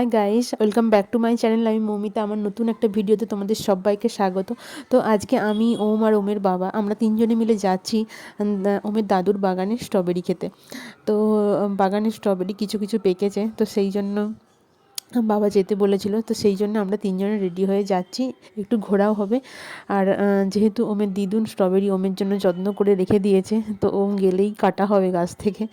Hi guys welcome back to my channel আমি মৌমিতা, আমার নতুন একটা ভিডিওতে তোমাদের সবাইকে স্বাগত। তো আজকে আমি, ওম আর ওমের বাবা, আমরা তিনজনে মিলে যাচ্ছি ওমের দাদুর বাগানে স্ট্রবেরি খেতে। তো বাগানে স্ট্রবেরি কিছু কিছু পেকেছে, তো সেই জন্য বাবা যেতে বলেছিল, তো সেই জন্য আমরা তিনজনে রেডি হয়ে যাচ্ছি। একটু ঘোরাও হবে। আর যেহেতু ওমের দিদুন স্ট্রবেরি ওমের জন্য যত্ন করে রেখে দিয়েছে, তো ওম গেলেই কাটা হবে গাছ থেকে।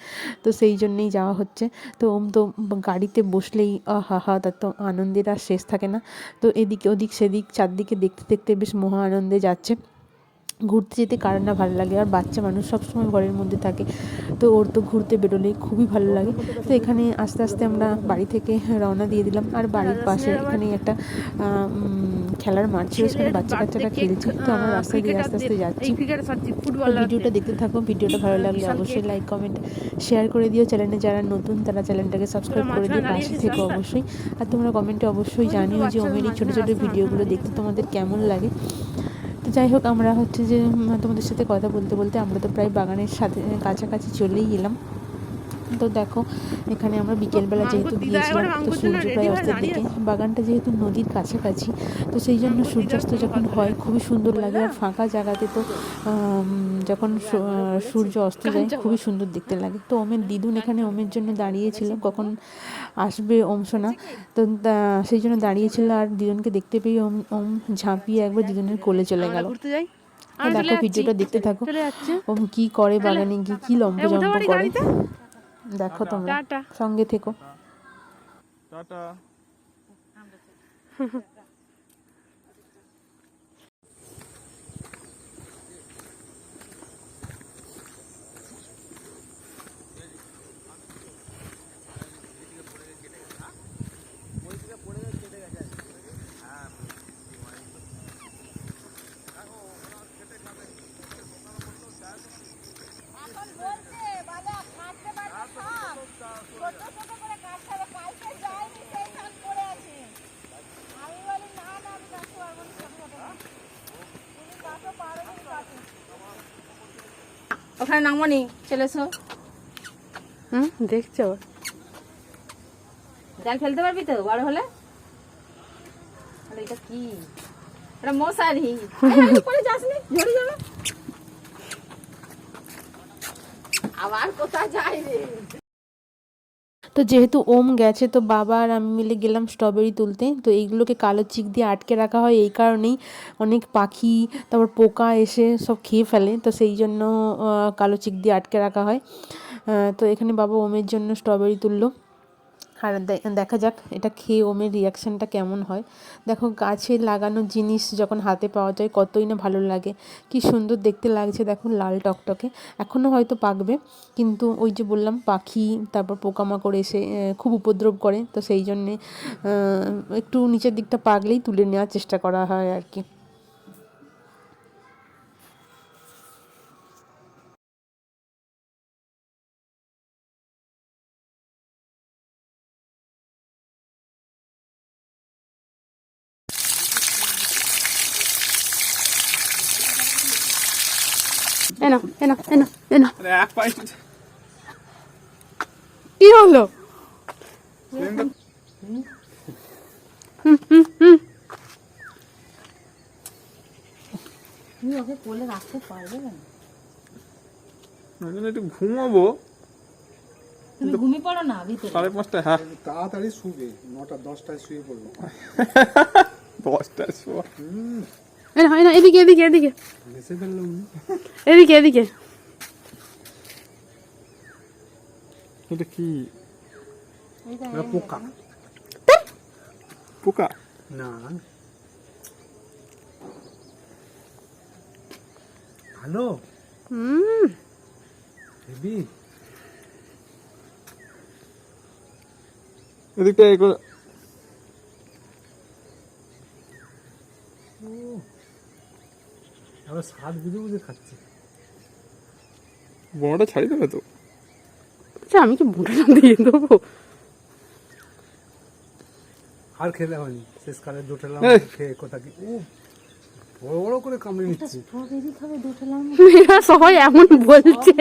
তো সেই জন্যেই যাওয়া হচ্ছে। তো ওম তো গাড়িতে বসলেই আহা হা তার তো আনন্দের আর শেষ থাকে না। তো এদিকে ওদিক সেদিক চারদিকে দেখতে দেখতে বেশ মহা আনন্দে যাচ্ছে। ঘুরতে যেতে কার না ভালো লাগে। আর বাচ্চা মানুষ সবসময় ঘরের মধ্যে থাকে। তো ওর তো ঘুরতে বেরোলেই খুবই ভালো লাগে। তো এখানে আস্তে আস্তে আমরা বাড়ি থেকে রওনা দিয়ে দিলাম। আর বাড়ির পাশে এখানে একটা খেলার মাঠ ছিল। সেখানে বাচ্চা কাচ্চারা খেলছে। তো আমরা রাস্তায় দিয়ে আস্তে আস্তে যাচ্ছি। ভিডিওটা দেখতে থাকো। ভিডিওটা ভালো লাগলে অবশ্যই লাইক কমেন্ট শেয়ার করে দিও। চ্যানেলে যারা নতুন, তারা চ্যানেলটাকে সাবস্ক্রাইব করে দিও। পাশে থেকে অবশ্যই। আর তোমরা কমেন্টে অবশ্যই জানিও যে ওমের এই ছোটো ছোটো ভিডিওগুলো দেখতে তোমাদের কেমন লাগে। যাই হোক, আমরা হচ্ছে যে তোমাদের সাথে কথা বলতে বলতে আমরা তো প্রায় বাগানের সাথে, কাছাকাছি চলেই এলাম। তো দেখো এখানে আমরা বিকেলবেলা যেহেতু গিয়েছিলাম তো সূর্য প্রায় অস্তের দিকে বাগানটা যেহেতু নদীর কাছাকাছি তো সেই জন্য সূর্যাস্ত যখন হয় খুবই সুন্দর লাগে। আর ফাঁকা জায়গাতে তো যখন সূর্য অস্ত যায় খুবই সুন্দর দেখতে লাগে। তো ওমের দিদুন এখানে ওমের জন্য দাঁড়িয়েছিল কখন আসবে ওম সোনা। তো সেই জন্য দাঁড়িয়েছিল আর দিদুনকে দেখতে পেয়ে ওম ওম ঝাঁপিয়ে একবার দিদুনের কোলে চলে গেল। দেখো ভিডিওটা দেখতে থাকো। ওম কি করে বাগানে গিয়ে কি লম্বা জম্প করে। দেখো তোমরা। টাটা। সঙ্গে থেকো। টাটা এখন বলছে বাবা খাটতে পারছে সব ছোট ছোট করে কাটতে হবে কালকে যায়নি সেই কাজ করে আছে আমি বলি না না আমি কাটতে পারব না ছোট ছোট করে। তুমি কাটো পারো তুমি কাটো ওখানে নামনি চলে এসো। হুম দেখছ? জাল ফেলতে পারবি তো বড় হলে? এটা কি? এটা মশারি। পরে যাসনি ঝরে যাবে আবার কোথায় যাই রে তো যেহেতু ওম গেছে, তো বাবা আর আমি মিলে গেলাম স্ট্রবেরি তুলতে। তো এইগুলোকে কালো চিক দিয়ে আটকে রাখা হয়, এই কারণেই অনেক পাখি, তারপর পোকা এসে সব খেয়ে ফেলে। তো সেই জন্য কালো চিক দিয়ে আটকে রাখা হয়। তো এখানে বাবা ওমের জন্য স্ট্রবেরি তুললো। আর দেখা যাক এটা খেয়ে ওমের রিয়াকশানটা কেমন হয়। দেখো, গাছে লাগানো জিনিস যখন হাতে পাওয়া যায়, কতই না ভালো লাগে। কি সুন্দর দেখতে লাগছে, দেখো, লাল টকটকে। এখনও হয়তো পাকবে, কিন্তু ওই যে বললাম, পাখি, তারপর পোকামাকড় এসে খুব উপদ্রব করে। তো সেই জন্যে একটু নিচের দিকটা পাকলেই তুলে নেওয়ার চেষ্টা করা হয় আর কি। এনো এনো এনো এনো। আরে এক পায়ে কি হলো? আমি যেন একটু ঘুমাবো। তুমি ঘুমিয়ে পড়ো না ভিতরে। সাড়ে পাঁচটা হ্যাঁ। তাড়াতাড়ি শুবে নটা দশটায় শুয়ে পড়ল দশটার সময় এনো এনো এদিকে এদিকে এদিকে। এদিকে এদিকে। এটা কি? পোকা। পোকা? না। হুম। এদিকটা স্বাদ বুঝে বুঝে খাচ্ছে। বড়টা ছাড়ি দেবে তো? আচ্ছা আমি কি দিয়ে দেবো? আর খেলে হয়নি। শেষকালে। খেয়ে কোথা কি বড় বড় করে কামড়ে নিচ্ছে। সবাই এমন বলছে।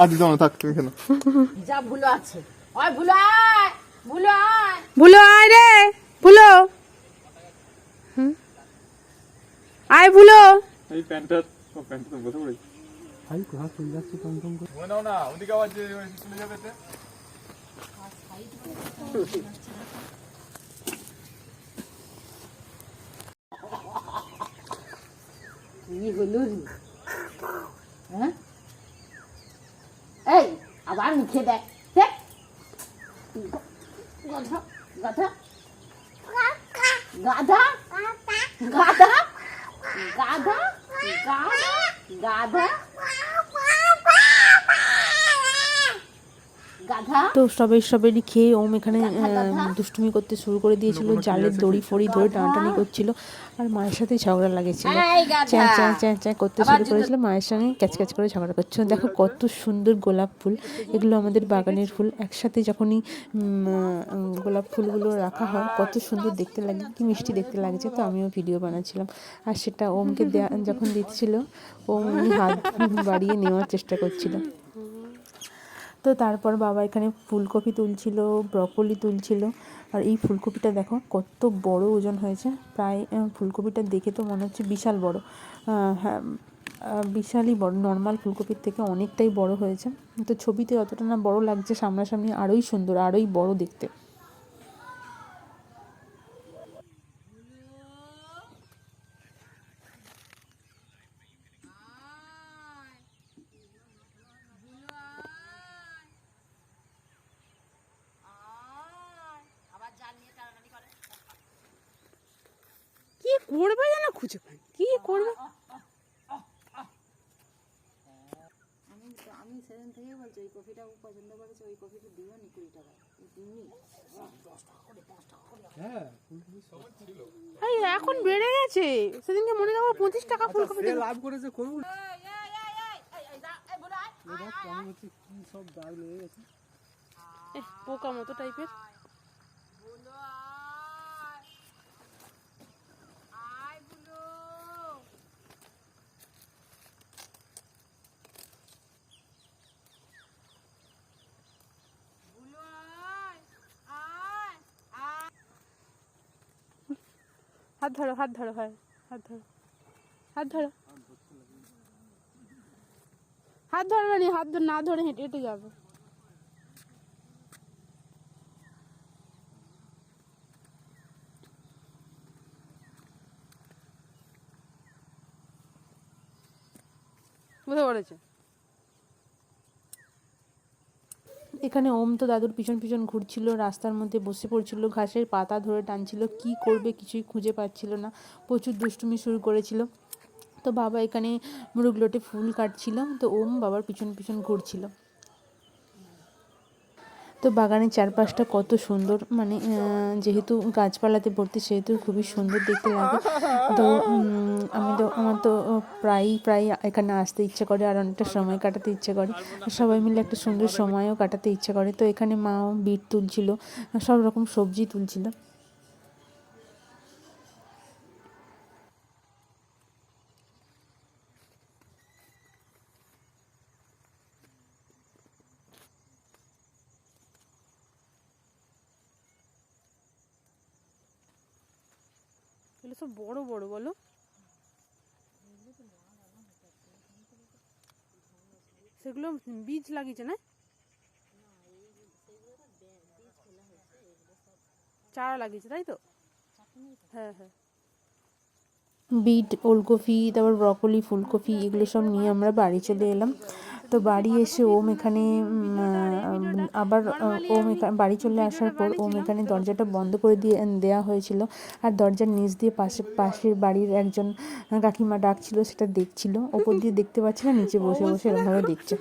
আর দিতে থাক তুমি কেন যা ভুলো আছে। ওই ভুলো আয় ভুলো আয়। ভুলো আয় রে ভুলো। হুম? আয় ভুলো। এই প্যান্টটা ও প্যান্টটা তো বসে পড়েছি। ভাই কোথাও চলে যাচ্ছে টমটম করে মনে না ওদিকে আবার যে চলে যাবে তে। কি হলো রে? হ্যাঁ? এই আবার মুখে দেখ। দেখ। গাধা গাধা। গাধা গাধা। গাধা গাধা গাধা তো স্ট্রবেরি স্ট্রবেরি খেয়ে ওম এখানে দুষ্টুমি করতে শুরু করে দিয়েছিল জালের দড়ি ফড়ি ধরে টানাটানি করছিল। আর মায়ের সাথে ঝগড়া লাগেছিল। চ্যাঁ চ্যাঁ চ্যাঁ চ্যাঁ করতে শুরু করেছিল। মায়ের সঙ্গে ক্যাচ ক্যাচ করে ঝগড়া করছিল। দেখো কত সুন্দর গোলাপ ফুল। এগুলো আমাদের বাগানের ফুল। একসাথে যখনই গোলাপ ফুলগুলো রাখা হয় কত সুন্দর দেখতে লাগে। কি মিষ্টি দেখতে লাগছে। তো আমিও ভিডিও বানাচ্ছিলাম। আর সেটা ওমকে দেয়া যখন দিচ্ছিল ওম হাত বাড়িয়ে নেওয়ার চেষ্টা করছিল। তো তারপর বাবা এখানে ফুলকপি তুলছিল ব্রকলি তুলছিল। আর এই ফুলকপিটা দেখো, কত বড় ওজন হয়েছে। প্রায় ফুলকপিটা দেখে তো মনে হচ্ছে বিশাল বড়। হ্যাঁ বিশালই বড় নর্মাল ফুলকপির থেকে অনেকটাই বড় হয়েছে। তো ছবিতে অতটা না বড় লাগছে, সামনাসামনি আরোই সুন্দর, আরোই বড় দেখতে কি করবে যেন খুঁজে পাই কি করবে? আমি সেদিন থেকে বলছি ওই কফিটা ও পছন্দ করেছে ওই কফিটা দিও নি কুড়ি টাকা। হ্যাঁ এখন বেড়ে গেছে। সেদিনকে মনে করো পঁচিশ টাকা ফুলকপি সে লাভ করেছে করুন। কেমন সব দাগ লেগে গেছে। এহ, পোকা মতো টাইপের হাত ধরো হাত ধরো হয় হাত ধরো হাত ধরো। হাত ধরবে নি, হাত ধর- না ধরে হেঁটে হেঁটে যাবে। বুঝতে পেরেছে এখানে ওম তো দাদুর পিছন পিছন ঘুরছিল, রাস্তার মধ্যে বসে পড়ছিল, ঘাসের পাতা ধরে টানছিল, কি করবে কিছুই খুঁজে পাচ্ছিল না, প্রচুর দুষ্টুমি শুরু করেছিল। তো বাবা এখানে মুরুগলোটে ফুল কাটছিল, তো ওম বাবার পিছন পিছন ঘুরছিল। তো বাগানের চারপাশটা কত সুন্দর। মানে যেহেতু গাছপালাতে ভর্তি, সেহেতু খুবই সুন্দর দেখতে লাগে। তো আমি তো, আমার তো প্রায়ই প্রায় এখানে আসতে ইচ্ছে করে আর অনেকটা সময় কাটাতে ইচ্ছে করে। সবাই মিলে একটা সুন্দর সময়ও কাটাতে ইচ্ছে করে। তো এখানে মাও বিট তুলছিল, সব রকম সবজি তুলছিল। এগুলো সব বড় বড়, বলো। সেগুলো বীজ লাগিয়েছে, না? চারা লাগিয়েছে, তাই তো? হ্যাঁ হ্যাঁ। বিট, ওলকপি, তারপর ব্রকলি, ফুলকপি, এগুলো সব নিয়ে আমরা বাড়ি চলে এলাম। তো বাড়ি এসে ওম এখানে আবার ওম এখানে বাড়ি চলে আসার পর ওম এখানে দরজাটা বন্ধ করে দিয়ে দেওয়া হয়েছিল। আর দরজার নিচ দিয়ে পাশে, পাশের বাড়ির একজন কাকিমা ডাকছিল, সেটা দেখছিল। ওপর দিয়ে দেখতে পাচ্ছে না, নিচে বসে বসে এরকমভাবে দেখছে।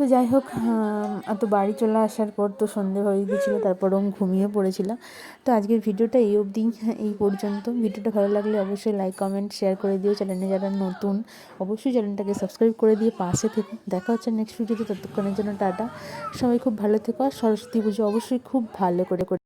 তো যাই হোক তো বাড়ি চলে আসার পর তো সন্ধে হয়ে গেছিল তারপর ওম ঘুমিয়ে পড়েছিলাম। তো আজকের ভিডিওটা এই অবধি, এই পর্যন্ত। ভিডিওটা ভালো লাগলে অবশ্যই লাইক কমেন্ট শেয়ার করে দিও। চ্যানেলে যারা নতুন, অবশ্যই চ্যানেলটাকে সাবস্ক্রাইব করে দিয়ে পাশে থেকে। দেখা হচ্ছে নেক্সট ভিডিওতে ততক্ষণের জন্য টাটা। সবাই খুব ভালো থেকো। আর সরস্বতী পুজো অবশ্যই খুব ভালো করে করে।